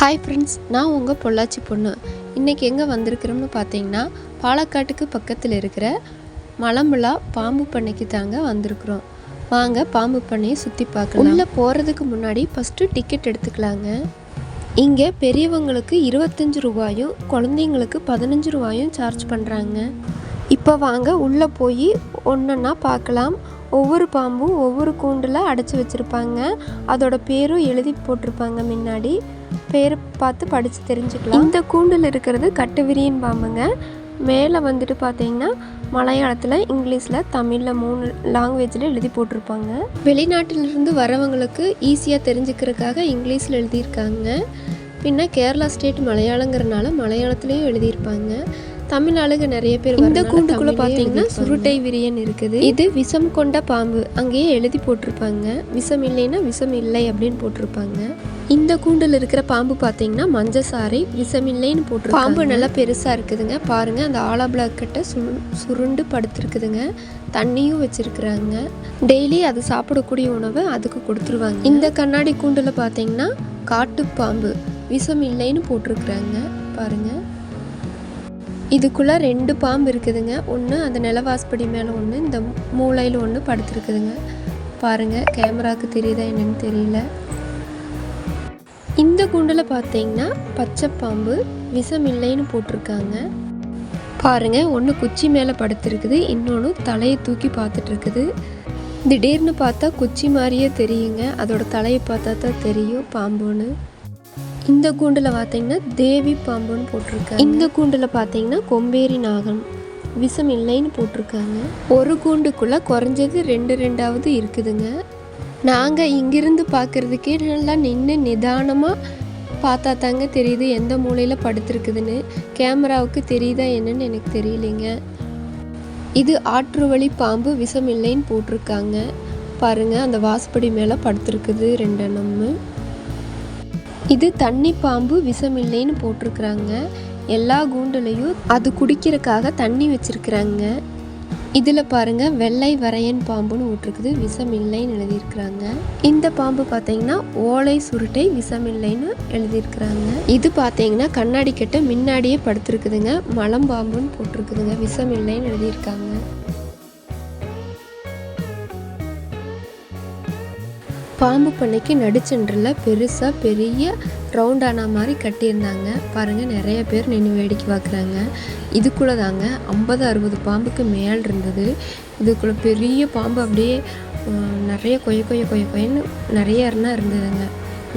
Hi friends நான் உங்கள் பொள்ளாச்சி பொண்ணு. இன்றைக்கி எங்கே வந்திருக்கிறோம்னு பார்த்தீங்கன்னா பாலக்காட்டுக்கு பக்கத்தில் இருக்கிற மலம்புலா பாம்பு பண்ணைக்கு தாங்க வந்திருக்கிறோம். வாங்க பாம்பு பண்ணையை சுற்றி பார்க்கலாம். உள்ளே போகிறதுக்கு முன்னாடி ஃபஸ்ட்டு டிக்கெட் எடுத்துக்கலாங்க. இங்கே பெரியவங்களுக்கு இருபத்தஞ்சி ரூபாயும் குழந்தைங்களுக்கு பதினஞ்சு ரூபாயும் சார்ஜ் பண்ணுறாங்க இப்போ வாங்க உள்ளே போய் ஒன்றுன்னா பார்க்கலாம். ஒவ்வொரு பாம்பும் ஒவ்வொரு கூண்டில் அடைச்சி வச்சுருப்பாங்க. அதோட பேரும் எழுதி போட்டிருப்பாங்க முன்னாடி. பேர் பார்த்து படித்து தெரிஞ்சுக்கலாம். இந்த கூண்டில் இருக்கிறது கட்டுவிரியன் பாம்புங்க. மேலே வந்துட்டு பார்த்தீங்கன்னா மலையாளத்தில் இங்கிலீஷில் தமிழில் மூணு லாங்குவேஜில் எழுதி போட்டிருப்பாங்க. வெளிநாட்டிலிருந்து வரவங்களுக்கு ஈஸியாக தெரிஞ்சுக்கிறதுக்காக இங்கிலீஷில் எழுதியிருக்காங்க. பின்ன கேரளா ஸ்டேட் மலையாளங்கிறனால மலையாளத்துலேயும் எழுதியிருப்பாங்க. தமிழ் ஆளுங்க நிறைய பேர் இந்த கூண்டுக்குள்ள பார்த்தீங்கன்னா சுருட்டை விரியன் இருக்குது. இது விஷம் கொண்ட பாம்பு. அங்கேயே எழுதி போட்டிருப்பாங்க. விஷம் இல்லைன்னா விஷம் இல்லை அப்படின்னு போட்டிருப்பாங்க. இந்த கூண்டில் இருக்கிற பாம்பு பார்த்தீங்கன்னா மஞ்சசாரை விஷம் இல்லைன்னு போட்டு பாம்பு நல்லா பெருசாக இருக்குதுங்க. பாருங்க அந்த ஆலா பிளாக் கிட்ட சுரு சுருண்டு படுத்துருக்குதுங்க. தண்ணியும் வச்சிருக்கிறாங்க. டெய்லி அது சாப்பிடக்கூடிய உணவை அதுக்கு கொடுத்துருவாங்க. இந்த கண்ணாடி கூண்டில் பார்த்தீங்கன்னா காட்டு பாம்பு விஷம் இல்லைன்னு போட்டிருக்கிறாங்க. பாருங்க. இதுக்குள்ளே ரெண்டு பாம்பு இருக்குதுங்க. ஒன்று அந்த நிலவாஸ்படி மேலே ஒன்று இந்த மூளையில் ஒன்று படுத்துருக்குதுங்க. பாருங்கள் கேமராவுக்கு தெரியுதா என்னன்னு தெரியல. இந்த குண்டில் பார்த்தீங்கன்னா பச்சை பாம்பு விஷம் இல்லைன்னு போட்டிருக்காங்க. பாருங்க ஒன்று குச்சி மேலே படுத்துருக்குது இன்னொன்று தலையை தூக்கி பார்த்துட்ருக்குது. திடீர்னு பார்த்தா குச்சி மாதிரியே தெரியுங்க. அதோட தலையை பார்த்தா தான் தெரியும் பாம்புன்னு. இந்த கூண்டில் பார்த்தீங்கன்னா தேவி பாம்புன்னு போட்டிருக்காங்க. இந்த கூண்டில் பார்த்தீங்கன்னா கொம்பேரி நாகம் விஷம் இல்லைன்னு போட்டிருக்காங்க. ஒரு கூண்டுக்குள்ளே குறைஞ்சது ரெண்டு ரெண்டாவது இருக்குதுங்க. நாங்கள் இங்கிருந்து பார்க்குறதுக்கே நல்லா நின்று நிதானமாக பார்த்தா தாங்க தெரியுது எந்த மூலையில் படுத்துருக்குதுன்னு. கேமராவுக்கு தெரியுதா என்னன்னு எனக்கு தெரியலைங்க. இது ஆற்று வழி பாம்பு விஷம் இல்லைன்னு போட்டிருக்காங்க. பாருங்கள் அந்த வாசப்படி மேலே படுத்துருக்குது ரெண்டு நம்ம இது தண்ணி பாம்பு விஷமில்லைன்னு போட்டிருக்கிறாங்க. எல்லா கூண்டுலையும் அது குடிக்கிறதுக்காக தண்ணி வச்சிருக்கிறாங்க. இதில் பாருங்க வெள்ளை வரையன் பாம்புன்னு விட்டுருக்குது விஷம் இல்லைன்னு எழுதியிருக்கிறாங்க. இந்த பாம்பு பார்த்தீங்கன்னா ஓலை சுருட்டை விஷம் இல்லைன்னு எழுதியிருக்கிறாங்க. இது பார்த்தீங்கன்னா கண்ணாடி கிட்ட முன்னாடியே படுத்திருக்குதுங்க மலம்பாம்புன்னு போட்டிருக்குதுங்க விஷம் இல்லைன்னு எழுதியிருக்காங்க. பாம்பு பண்ணைக்கு நடுச்சென்றில் பெருசாக பெரிய ரவுண்டானா மாதிரி கட்டியிருந்தாங்க. பாருங்கள் நிறைய பேர் நின்று வேடிக்கை பார்க்குறாங்க. இதுக்குள்ளே தாங்க ஐம்பது அறுபது பாம்புக்கு மேல் இருந்தது. இதுக்குள்ளே பெரிய பாம்பு அப்படியே நிறைய கொய கொய கொய கொயன்னு நிறைய இருந்தால் இருந்ததுங்க.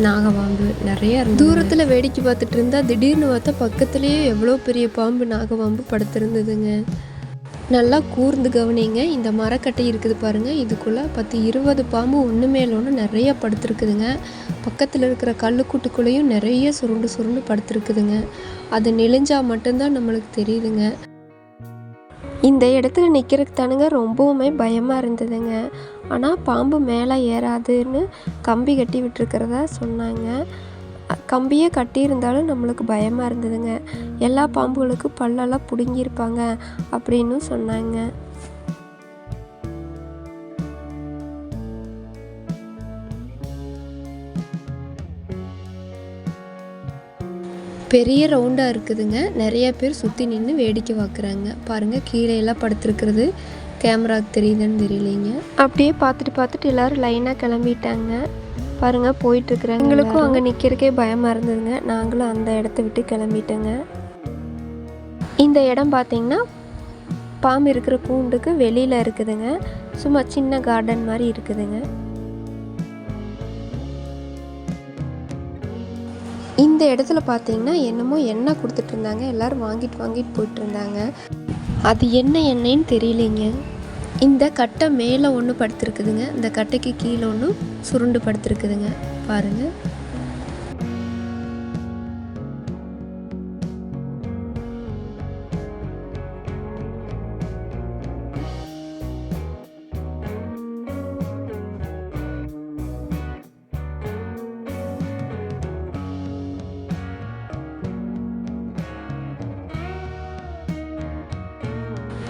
நாகபாம்பு நிறைய தூரத்தில் வேடிக்கை பார்த்துட்டு இருந்தா திடீர்னு பார்த்தா பக்கத்துலேயே எவ்வளோ பெரிய பாம்பு நாகபாம்பு படுத்திருந்ததுங்க. நல்லா கூர்ந்து கவனிங்க. இந்த மரக்கட்டை இருக்குது பாருங்க. இதுக்குள்ளே பத்து இருபது பாம்பு ஒன்று மேல ஒன்று நிறைய படுத்துருக்குதுங்க. பக்கத்தில் இருக்கிற கல்லுக்கூட்டுக்குள்ளேயும் நிறைய சுருண்டு சுருண்டு படுத்துருக்குதுங்க. அது நெளிஞ்சால் மட்டும்தான் நம்மளுக்கு தெரியுதுங்க. இந்த இடத்துல நிற்கிறதுக்கு தானுங்க ரொம்பவுமே பயமாக இருந்ததுங்க. ஆனால் பாம்பு மேலே ஏறாதுன்னு கம்பி கட்டி விட்டுருக்கிறதா சொன்னாங்க. கம்பியே கட்டியிருந்தாலும் நம்மளுக்கு பயமாக இருந்ததுங்க. எல்லா பாம்புகளுக்கும் பல்லெல்லாம் பிடுங்கியிருப்பாங்க அப்படின்னு சொன்னாங்க. பெரிய ரவுண்டாக இருக்குதுங்க. நிறைய பேர் சுற்றி நின்று வேடிக்கை பார்க்குறாங்க பாருங்கள் கீழே எல்லாம் படுத்துருக்கிறது. கேமராவுக்கு தெரியுதுன்னு தெரியலைங்க. அப்படியே பார்த்துட்டு பார்த்துட்டு எல்லாரும் லைனாக கிளம்பிட்டாங்க. பாருங்கள் போயிட்டுருக்குறாங்க எங்களுக்கும் அங்கே நிற்கிறக்கே பயமாக இருந்ததுங்க. நாங்களும் அந்த இடத்த விட்டு கிளம்பிட்டோங்க. இந்த இடம் பார்த்தீங்கன்னா பாம்பு இருக்கிற கூண்டுக்கு வெளியில் இருக்குதுங்க. சும்மா சின்ன கார்டன் மாதிரி இருக்குதுங்க. இந்த இடத்துல பார்த்தீங்கன்னா என்னமோ எண்ணெய் கொடுத்துட்டு இருந்தாங்க. எல்லாரும் வாங்கிட்டு வாங்கிட்டு போயிட்டு இருந்தாங்க. அது என்ன எண்ணெய்ன்னு தெரியலைங்க. இந்த கட்டை மேலே ஒன்று படுத்துருக்குதுங்க. இந்த கட்டைக்கு கீழே ஒன்று சுருண்டு படுத்துருக்குதுங்க. பாருங்க.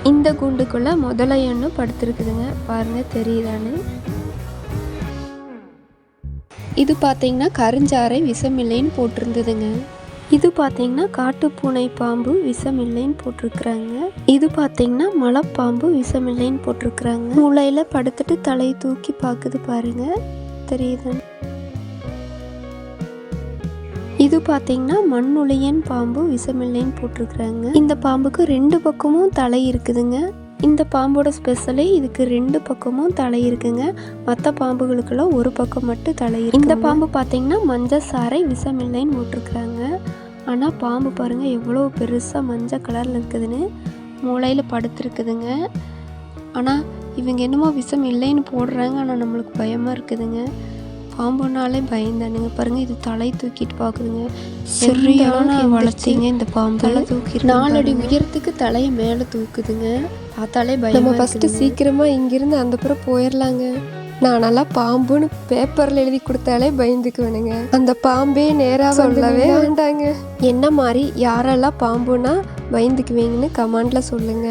இந்த கூண்டுக்குள்ள முதலை ஒன்று படுத்திருக்குதுங்க. பாருங்க தெரியுதான்னு இது பார்த்தீங்கன்னா கருஞ்சாறை விஷமில்லைன்னு போட்டிருந்ததுங்க. இது பார்த்தீங்கன்னா காட்டுப்பூனை பாம்பு விஷமில்லைன்னு போட்டிருக்கிறாங்க. இது பார்த்தீங்கன்னா மலைப்பாம்பு விஷமில்லைன்னு போட்டிருக்கிறாங்க. மூளையில் படுத்துட்டு தலையை தூக்கி பார்க்குது பாருங்க. தெரியுது இது பார்த்தீங்கன்னா மண்ணுளியன் பாம்பு விஷமில்லைன்னு போட்டிருக்கிறாங்க. இந்த பாம்புக்கு ரெண்டு பக்கமும் தலை இருக்குதுங்க. இந்த பாம்போட ஸ்பெஷலே இதுக்கு ரெண்டு பக்கமும் தலை இருக்குங்க. மற்ற பாம்புகளுக்கெல்லாம் ஒரு பக்கம் மட்டும் தலை இருக்கு. இந்த பாம்பு பார்த்தீங்கன்னா மஞ்சள் சாறை விஷமில்லைன்னு போட்டிருக்கிறாங்க. ஆனால் பாம்பு பாருங்க எவ்வளோ பெருசாக மஞ்சள் கலரில் இருக்குதுன்னு மூளையில் படுத்துருக்குதுங்க. ஆனால் இவங்க என்னமோ விஷம் இல்லைன்னு போடுறாங்க ஆனால் நம்மளுக்கு பயமாக இருக்குதுங்க. பாம்புனாலே பயந்தானுங்க பாருங்க இது தலை தூக்கிட்டு பாக்குதுங்க. சரியான வளர்ச்சிங்க இந்த பாம்பு. தலை தூக்கி நாலடி உயரத்துக்கு தலையை மேலே தூக்குதுங்க. பார்த்தாலே பயம் நம்ம ஃபர்ஸ்ட் சீக்கிரமா இங்கிருந்து அந்த புறம் போயிடலாங்க நானெல்லாம் பாம்புன்னு பேப்பர்ல எழுதி கொடுத்தாலே பயந்துக்குவேனுங்க. அந்த பாம்பே நேரா சொல்லவே வேண்டாங்க. என்ன மாதிரி யாரெல்லாம் பாம்புனா பயந்துக்குவீங்கன்னு கமெண்ட்ல சொல்லுங்க.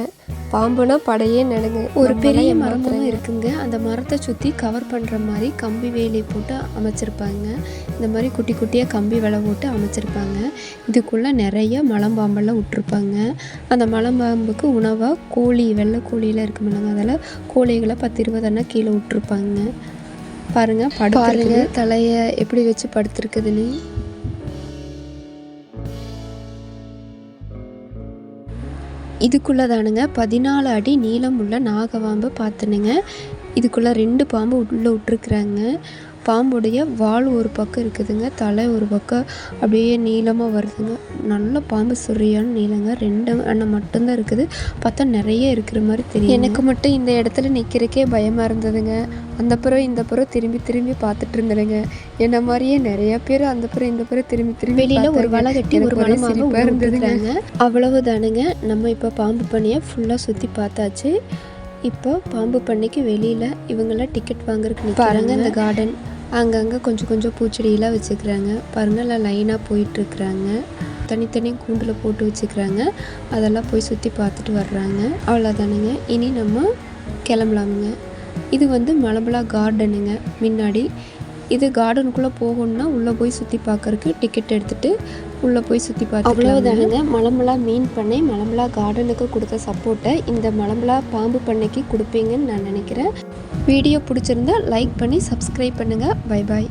பாம்புனா படையே நடுங்க. ஒரு பெரிய மரமும் இருக்குங்க. அந்த மரத்தை சுற்றி கவர் பண்ணுற மாதிரி கம்பி வேலி போட்டு அமைச்சிருப்பாங்க. இந்த மாதிரி குட்டி குட்டியாக கம்பி வேலை போட்டு அமைச்சிருப்பாங்க. இதுக்குள்ளே நிறைய மலம்பாம்பெல்லாம் விட்டுருப்பாங்க. அந்த மலம்பாம்புக்கு உணவாக கோழி வெள்ளை கோழியெல்லாம் இருக்கு இல்லைங்க அதில் கோழிகளை பத்து இருபது கீழே விட்டுருப்பாங்க. பாருங்க பாருங்க தலையை எப்படி வச்சு படுத்துருக்குதுன்னு. இதுக்குள்ளே தானுங்க பதினாலு அடி நீளம் உள்ள நாகவாம்பு பார்த்துனுங்க இதுக்குள்ளே ரெண்டு பாம்பு உள்ளே விட்ருக்குறாங்க பாம்புடைய வால் ஒரு பக்கம் இருக்குதுங்க தலை ஒரு பக்கம் அப்படியே நீளமாக வருதுங்க. நல்ல பாம்பு சரியான நீளங்க ரெண்டு அண்ணன் மட்டும்தான் இருக்குது. பார்த்தா நிறைய இருக்கிற மாதிரி தெரியும் எனக்கு மட்டும் இந்த இடத்துல நிற்கிறக்கே பயமாக இருந்ததுங்க. அந்த புறம் இந்த புறம் திரும்பி திரும்பி பார்த்துட்டு இருந்தேங்க என்ன மாதிரியே நிறைய பேர் அந்த புறம் இந்த புறம் திரும்பி திரும்பி வெளியில் ஒரு வலை கட்டி ஒரு வலை இருந்ததுங்க. அவ்வளவு தானுங்க நம்ம இப்போ பாம்பு பண்ணியை ஃபுல்லாக சுற்றி பார்த்தாச்சு. இப்போ பாம்பு பண்ணைக்கு வெளியில் இவங்கெல்லாம் டிக்கெட் வாங்குறதுக்கு பாருங்க இந்த கார்டன் அங்கங்கே கொஞ்சம் கொஞ்சம் பூச்செடியெல்லாம் வச்சுக்கிறாங்க. பாருங்க எல்லாம் லைனாக போயிட்டுருக்குறாங்க. தனித்தனி கூண்டில் போட்டு வச்சுக்கிறாங்க. அதெல்லாம் போய் சுற்றி பார்த்துட்டு வர்றாங்க. அவ்வளோதானுங்க இனி நம்ம கிளம்பலாமுங்க. இது வந்து மலம்பலா கார்டனுங்க முன்னாடி இது கார்டனுக்குள்ளே போகணும்னா உள்ளே போய் சுற்றி பார்க்கறக்கு டிக்கெட் எடுத்துகிட்டு உள்ளே போய் சுற்றி பார்த்து அவ்வளோதானுங்க மலம்பலா மீன் பண்ணை மலம்பலா கார்டனுக்கு கொடுத்த சப்போர்ட்டை இந்த மலம்பலா பாம்பு பண்ணைக்கு கொடுப்பீங்கன்னு நான் நினைக்கிறேன். வீடியோ பிடிச்சிருந்தா லைக் பண்ணி சப்ஸ்கிரைப் பண்ணுங்கள் பை பாய்